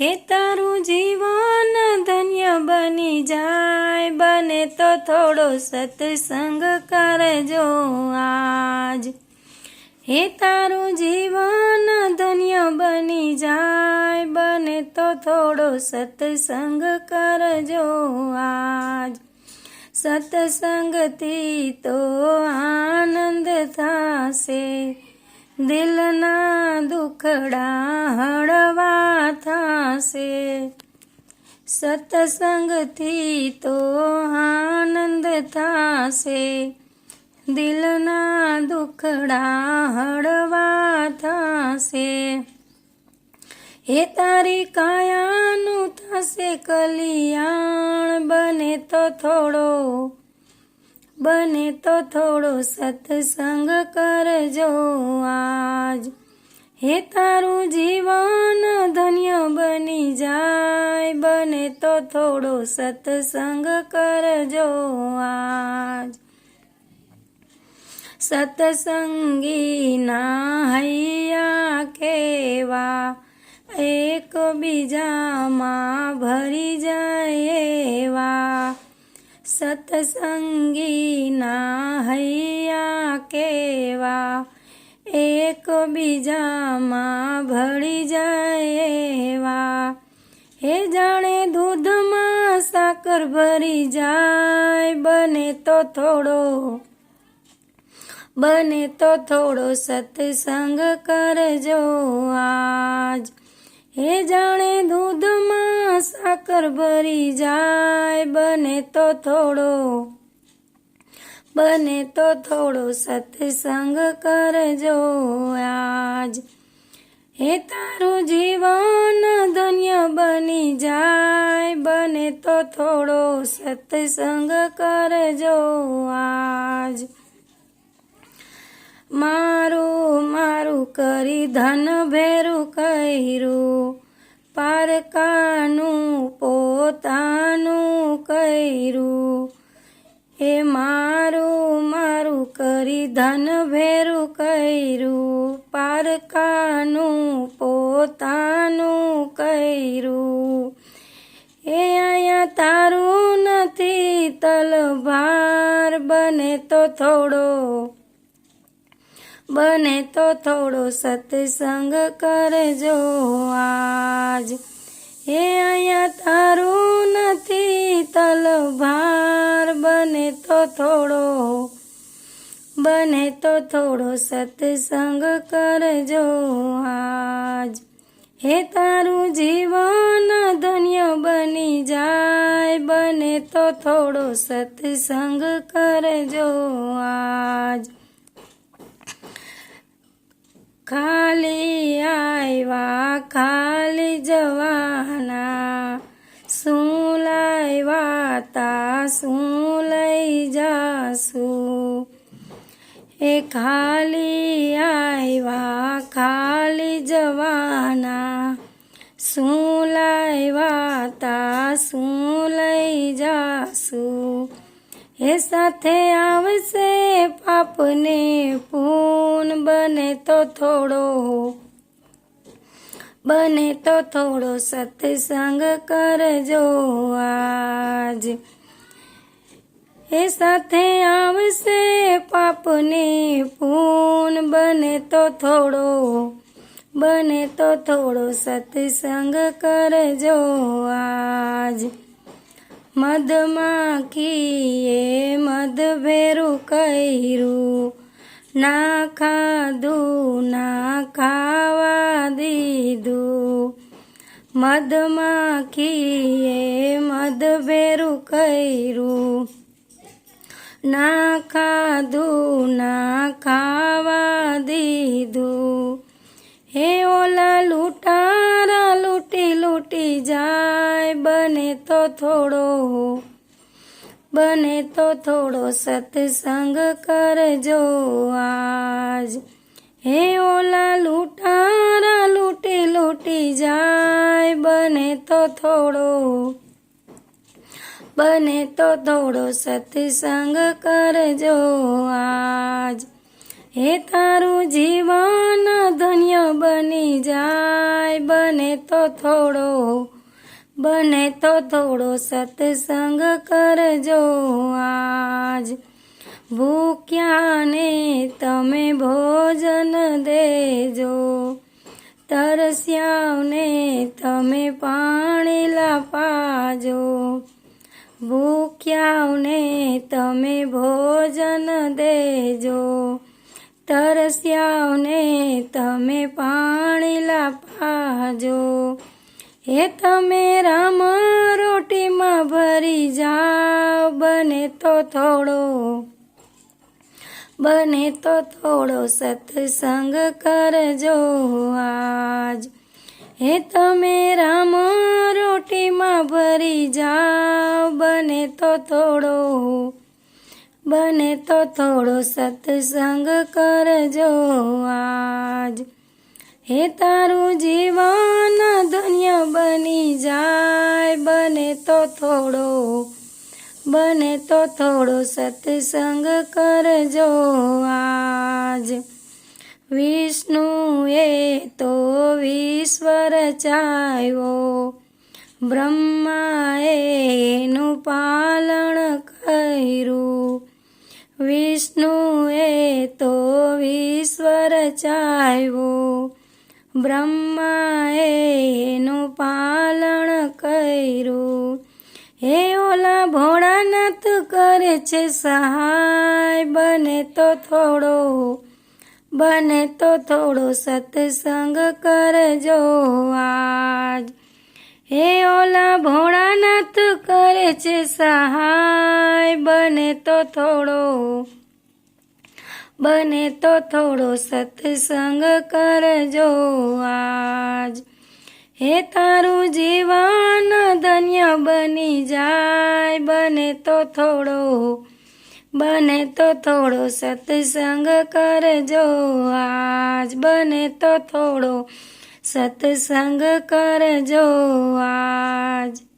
હે તારું જીવન ધન્ય બની જાય, બને તો થોડો સત્સંગ કરજો આજ. હે તારું જીવન ધન્ય બની જાય, બને તો થોડો સત્સંગ કરજો આજ. સત્સંગથી તો આનંદ થશે, દિલના દુખડા હળવા થશે સત્સંગથી તો આનંદ થશે. દિલના દુખડા હળવા થશે. હે તારી કાયાનું થશે કલિયાણ. બને તો થોડો, બને તો થોડો સત્સંગ કરજો આજ. હે તારું જીવન ધન્ય બની જાય બને તો થોડો સત્સંગ કરજો આજ સત્સંગીના હૈયા કેવા એક બીજામાં ભરી જાય એવા સત્સંગીના હૈયા કેવા એક બીજામાં ભળી જાય એવા. હે જાણે દૂધમાં સાકર ભરી જાય. બને તો થોડો, બને તો થોડો સત્સંગ કરજો આજ. હે જાણે દૂધમાં સાકર ભરી જાય. બને તો થોડો બને તો થોડો સત્સંગ કરજો આજ. હે તારું જીવન ધન્ય બની જાય, બને તો થોડો સત્સંગ કરજો આજ. મારું મારું કરી ધન ભેરું કર્યું, પારકાનું, પોતાનું કર્યું. એ મારું કરી ધન ભેરું કર્યું, પારકાનું, પોતાનું કર્યું. એ અહીંયા તારું નથી તલભાર બને તો થોડો, બને તો થોડો સત્સંગ કરજો આજ. હે અહીંયા તારું નથી તલભાર બને તો થોડો બને તો થોડો સત્સંગ કરજો આજ. હે તારું જીવન ધન્ય બની જાય, બને તો થોડો સત્સંગ કરજો આજ. ખાલી આવ્યા ખાલી જવાના. શું લાવ્યા તા, શું લઈ જાશું? એ ખાલી આવ્યા ખાલી જવાના. શું લાવ્યા તા, શું લઈ જાશું એ સાથે આવશે પાપને પૂન, બને તો થોડો બને તો થોડો સત્સંગ કરજો આજ. એ સાથે આવશે તો થોડો, બને તો થોડો સત્સંગ કરજો આજ. મધમાખીએ મધ ભેરું કર્યું. ના ખાધું, ના ખાવા દીધું. મધમાખીએ મધ ભેરું કર્યું. ના ખાધું ના ખાવા દીધું હે ઓલા લૂંટારા લૂંટી લૂંટી જાય બને તો થોડો બને તો થોડો સત્સંગ કરજો આજ હે ઓલા લૂંટારા લૂંટી લૂંટી જાય બને તો થોડો બને તો થોડો સત્સંગ કરજો આજ. હે તારું જીવન ધન્ય બની જાય, બને તો થોડો, બને તો થોડો સત્સંગ કરજો આજ. ભૂખ્યાને તમે ભોજન દેજો તરસ્યાઓને તમે પાણી લાપાજો. ભૂખ્યાઓને તમે ભોજન દેજો. તરસ્યાઓને તમે પાણી લાપાજો. હે તમે રામ, રોટીમાં ભરી જાઓ. બને તો થોડો, બને તો થોડો સત્સંગ કરજો આજ. હે તમે રામ રોટીમાં ભરી જાઓ બને તો થોડો બને તો થોડો સત્સંગ કરજો આજ. હે તારું જીવન ધન્ય બની જાય. બને તો થોડો બને તો થોડો સત્સંગ કરજો આજ. વિષ્ણુએ તો વિશ્વ રચાયો બ્રહ્માએ એનું પાલન કર્યું. વિષ્ણુએ તો વિશ્વ રચાયો બ્રહ્માએ એનું પાલન કર્યું. હે ઓલા ભોળાનાથ કરે છે સહાય, બને તો થોડો, બને તો થોડો સત્સંગ કરજો આજ. હે ઓલા ભોળાનાથ કરે છે સહાય, બને તો થોડો, બને તો થોડો સત્સંગ કરજો આજ. હે તારું જીવન ધન્ય બની જાય, બને તો થોડો, બને તો થોડો સત્સંગ કરજો આજ. બને તો થોડો સત્સંગ કરજો આજ.